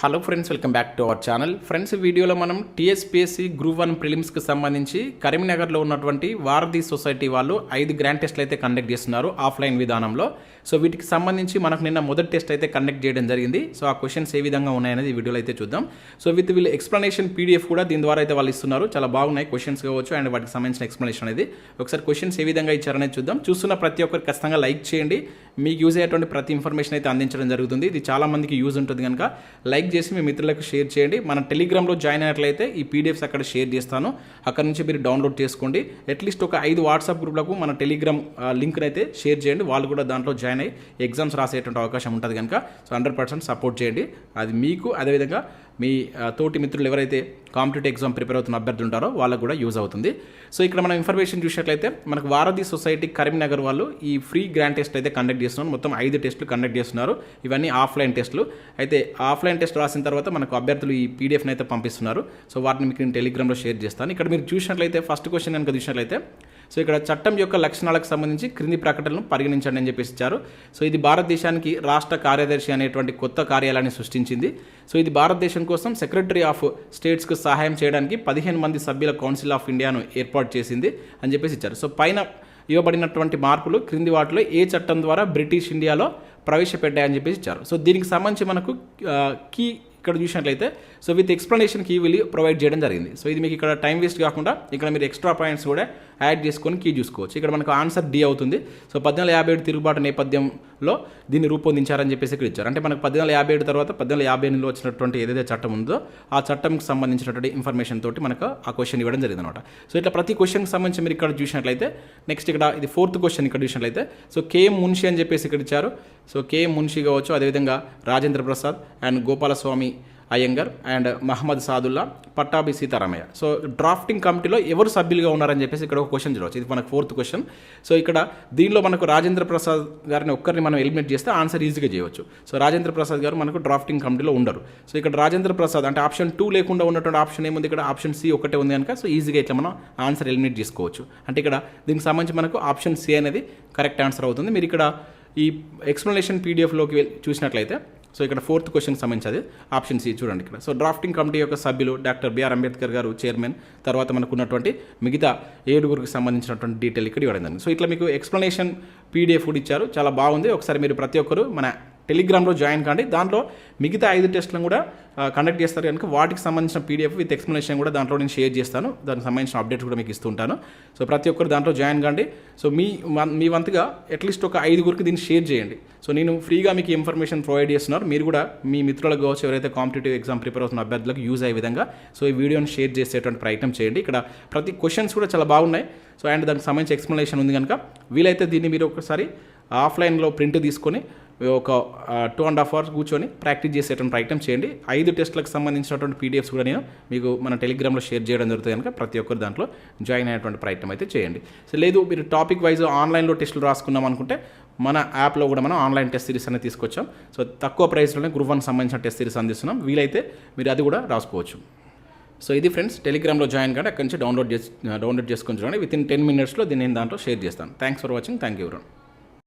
Hello friends welcome back to our channel friends వీడియోలో మనం TSPSC group one ప్రిలిమ్స్కి సంబంధించి కరీంనగర్లో ఉన్నటువంటి వారధి సొసైటీ వాళ్ళు ఐదు గ్రాండ్ టెస్ట్లు అయితే కండక్ట్ చేస్తున్నారు ఆఫ్లైన్ విధానంలో. సో వీటికి సంబంధించి మనకు నిన్న మొదటి టెస్ట్ అయితే కండక్ట్ చేయడం జరిగింది. సో ఆ క్వశ్చన్స్ ఏ విధంగా ఉన్నాయనేది వీడియోలో అయితే చూద్దాం. సో విత్ వీళ్ళు ఎక్స్ప్లెనేషన్ పీడిఎఫ్ కూడా దీని ద్వారా అయితే వాళ్ళు ఇస్తున్నారు. చాలా బాగున్నాయి క్వశ్చన్స్ కావచ్చు అండ్ వాటికి సంబంధించిన ఎక్స్ప్లెనేషన్ అనేది. ఒకసారి క్వశ్చన్స్ ఏ విధంగా ఇచ్చారనేది చూద్దాం. చూస్తున్న ప్రతి ఒక్కరు ఖచ్చితంగా లైక్ చేయండి. మీకు యూజ్ అయ్యేటువంటి ప్రతి ఇన్ఫర్మేషన్ అయితే అందించడం జరుగుతుంది. ఇది చాలామందికి యూజ్ ఉంటుంది కనుక లైక్ చేసి మీ మిత్రులకు షేర్ చేయండి. మన టెలిగ్రామ్లో జాయిన్ అయినట్లయితే ఈ పీడిఎఫ్స్ అక్కడ షేర్ చేస్తాను. అక్కడ నుంచి మీరు డౌన్లోడ్ చేసుకోండి. అట్లీస్ట్ ఒక ఐదు వాట్సాప్ గ్రూప్లకు మన టెలిగ్రామ్ లింక్ని అయితే షేర్ చేయండి. వాళ్ళు కూడా దాంట్లో జాయిన్ అయ్యి ఎగ్జామ్స్ రాసేటువంటి అవకాశం ఉంటుంది కనుక. సో హండ్రెడ్ పర్సెంట్ సపోర్ట్ చేయండి. అది మీకు అదేవిధంగా మీ తోటి మిత్రులు ఎవరైతే కాంపిటేటివ్ ఎగ్జామ్ ప్రిపేర్ అవుతున్న అభ్యర్థులు ఉంటారో వాళ్ళకు కూడా యూజ్ అవుతుంది. సో ఇక్కడ మనం ఇన్ఫర్మేషన్ చూసినట్లయితే మనకు వారధి సొసైటీ కరీంనగర్ వాళ్ళు ఈ ఫ్రీ గ్రాండ్ టెస్ట్ అయితే కండక్ట్ చేస్తున్నారు. మొత్తం ఐదు టెస్టులు కండక్ట్ చేస్తున్నారు. ఇవన్నీ ఆఫ్లైన్ టెస్టులు. అయితే ఆఫ్లైన్ టెస్ట్ రాసిన తర్వాత మనకు అభ్యర్థులు ఈ పీడిఎఫ్ని అయితే పంపిస్తున్నారు. సో వాటిని మీకు నేను టెలిగ్రామ్లో షేర్ చేస్తాను. ఇక్కడ మీరు చూసినట్లయితే ఫస్ట్ క్వశ్చన్ కనుక చూసినట్లయితే సో ఇక్కడ చట్టం యొక్క లక్షణాలకు సంబంధించి క్రింది ప్రకటనలు పరిగణించండి అని చెప్పేసి ఇచ్చారు. సో ఇది భారతదేశానికి రాష్ట్ర కార్యదర్శి అనేటువంటి కొత్త కార్యాలయాన్ని సృష్టించింది. సో ఇది భారతదేశం కోసం సెక్రటరీ ఆఫ్ స్టేట్స్కు సహాయం చేయడానికి పదిహేను మంది సభ్యుల కౌన్సిల్ ఆఫ్ ఇండియాను ఏర్పాటు చేసింది అని చెప్పేసి ఇచ్చారు. సో పైన ఇవ్వబడినటువంటి మార్పులు క్రింది వాటిలో ఏ చట్టం ద్వారా బ్రిటిష్ ఇండియాలో ప్రవేశపెట్టాయని చెప్పేసి ఇచ్చారు. సో దీనికి సంబంధించి మనకు కీ ఇక్కడ చూసినట్లయితే so with explanation key will provide చేయడం జరిగింది. సో ఇది మీకు ఇక్కడ టైం వేస్ట్ కాకుండా ఇక్కడ మీరు ఎక్స్ట్రా పాయింట్స్ కూడా యాడ్ చేసుకొని కీ చూసుకోవచ్చు. ఇక్కడ మనకు ఆన్సర్ డి అవుతుంది. సో పద్నాలుగు యాభై ఏడు తిరుగుబాటు నేపథ్యం లో దీన్ని రూపొందించారని చెప్పేసి ఇక్కడ ఇచ్చారు. అంటే మనకు పద్దెనిమిది యాభై ఏడు తర్వాత పద్నాలుగు యాభై ఎనిమిదిలో వచ్చినటువంటి ఏదైతే చట్టం ఉందో ఆ చట్టంకి సంబంధించినటువంటి ఇన్ఫర్మేషన్ తోటి మనకు ఆ క్వశ్చన్ ఇవ్వడం జరిగింది అనమాట సో ఇట్లా ప్రతి క్వశ్చన్కి సంబంధించి మీరు ఇక్కడ చూసినట్లయితే నెక్స్ట్ ఇక్కడ ఇది ఫోర్త్ క్వశ్చన్ ఇక్కడ చూసినట్లయితే సో కేఎం మున్షి అని చెప్పేసి ఇక్కడ ఇచ్చారు. సో కేఎం మున్షి కావచ్చు అదేవిధంగా Rajendra Prasad and Gopalaswami Ayyangar and Mohammed Saadulla Pattabhi Sitaramayya. So drafting కమిటీలో ఎవరు సభ్యులుగా ఉన్నారని చెప్పేసి ఇక్కడ ఒక క్వశ్చన్ చూడవచ్చు ఇది మనకు ఫోర్త్ క్వశ్చన్ సో ఇక్కడ దీనిలో మనకు రాజేంద్ర ప్రసాద్ గారిని ఒక్కరిని మనం ఎలిమినేట్ చేస్తే ఆన్సర్ ఈజీగా చేయవచ్చు. సో రాజేంద్ర ప్రసాద్ గారు మనకు డ్రాఫ్టింగ్ కమిటీలో ఉండరు. సో ఇక్కడ రాజేంద్ర ప్రసాద్ అంటే ఆప్షన్ టూ లేకుండా ఉన్నటువంటి ఆప్షన్ ఏముంది? ఇక్కడ ఆప్షన్ సి ఒకటే ఉంది కనుక సో ఈజీగా ఇట్లా మనం ఆన్సర్ ఎలిమినేట్ చేసుకోవచ్చు. అంటే ఇక్కడ దీనికి సంబంధించి మనకు ఆప్షన్ సి అనేది కరెక్ట్ ఆన్సర్ అవుతుంది. మీరు ఇక్కడ ఈ ఎక్స్ప్లెనేషన్ పీడిఎఫ్లోకి వెళ్ళి చూసినట్లయితే సో ఇక్కడ ఫోర్త్ క్వశ్చన్ సంబంధించి అది. ఆప్షన్ సి చూడండి ఇక్కడ. సో డ్రాఫ్టింగ్ కమిటీ యొక్క సభ్యులు డాక్టర్ బిఆర్ అంబేద్కర్ గారు చైర్మన్ తర్వాత మనకు ఉన్నటువంటి మిగతా ఏడుగురికి సంబంధించినటువంటి డీటెయిల్ ఇక్కడ ఇవ్వడం జరిగింది. సో ఇట్లా మీకు ఎక్స్ప్లెనేషన్ పీడిఎఫ్ కూడా ఇచ్చారు. చాలా బాగుంది. ఒకసారి మీరు ప్రతి ఒక్కరు మన టెలిగ్రామ్లో జాయిన్ కాండి. దాంట్లో మిగతా ఐదు టెస్ట్లను కూడా కండక్ట్ చేస్తారు. కనుక వాటికి సంబంధించిన పీడిఎఫ్ విత్ ఎక్స్ప్లెనేషన్ కూడా దాంట్లో నేను షేర్ చేస్తాను. దానికి సంబంధించిన అప్డేట్స్ కూడా మీకు ఇస్తుంటాను. సో ప్రతి ఒక్కరు దాంట్లో జాయిన్ కాండి. సో మీ వన్- మీ వంతుగా అట్లీస్ట్ ఒక ఐదుగురికి దీన్ని షేర్ చేయండి. సో నేను ఫ్రీగా మీకు ఇన్ఫర్మేషన్ ప్రొవైడ్ చేస్తున్నారు. మీరు కూడా మీ మిత్రులకు కావచ్చు ఎవరైతే కాంపిటేటివ్ ఎగ్జామ్ ప్రిపేర్ అవుతున్న అభ్యర్థులకు యూజ్ అయ్యే విధంగా సో ఈ వీడియోని షేర్ చేసేటువంటి ప్రయత్నం చేయండి. ఇక్కడ ప్రతి క్వశ్చన్స్ కూడా చాలా బాగున్నాయి. సో అండ్ దానికి సంబంధించి ఎక్స్ప్లెనేషన్ ఉంది కనుక వీలైతే దీన్ని మీరు ఒకసారి ఆఫ్లైన్లో ప్రింట్ తీసుకొని ఒక టూ అండ్ హాఫ్ అవర్స్ కూర్చొని ప్రాక్టీస్ చేసేటువంటి ప్రయత్నం చేయండి. ఐదు టెస్ట్లకు సంబంధించినటువంటి పీడిఎఫ్స్ కూడా నేను మీకు మన టెలిగ్రామ్లో షేర్ చేయడం జరుగుతుంది కనుక ప్రతి ఒక్కరు దాంట్లో జాయిన్ అయ్యేటువంటి ప్రయత్నం అయితే చేయండి. సో లేదు మీరు టాపిక్ వైజ్ ఆన్లైన్లో టెస్టులు రాసుకున్నాం అనుకుంటే మన యాప్లో కూడా మనం ఆన్లైన్ టెస్ట్ సిరీస్ అనేది తీసుకొచ్చాం. సో తక్కువ ప్రైస్లోనే గ్రూప్ వన్ సంబంధించిన టెస్ట్ సిరీస్ అందిస్తున్నాం. వీలైతే మీరు అది కూడా రాసుకోవచ్చు. సో ఇది ఫ్రెండ్స్ టెలిగ్రామ్లో జాయిన్ కానీ అక్కడి నుంచి డౌన్లోడ్ చేసి డౌన్లోడ్ చేసుకొని చూడండి. విత్ ఇన్ టెన్ మినిట్స్లో దీన్ని నేను దాంట్లో షేర్ చేస్తాను. Thanks for watching thank you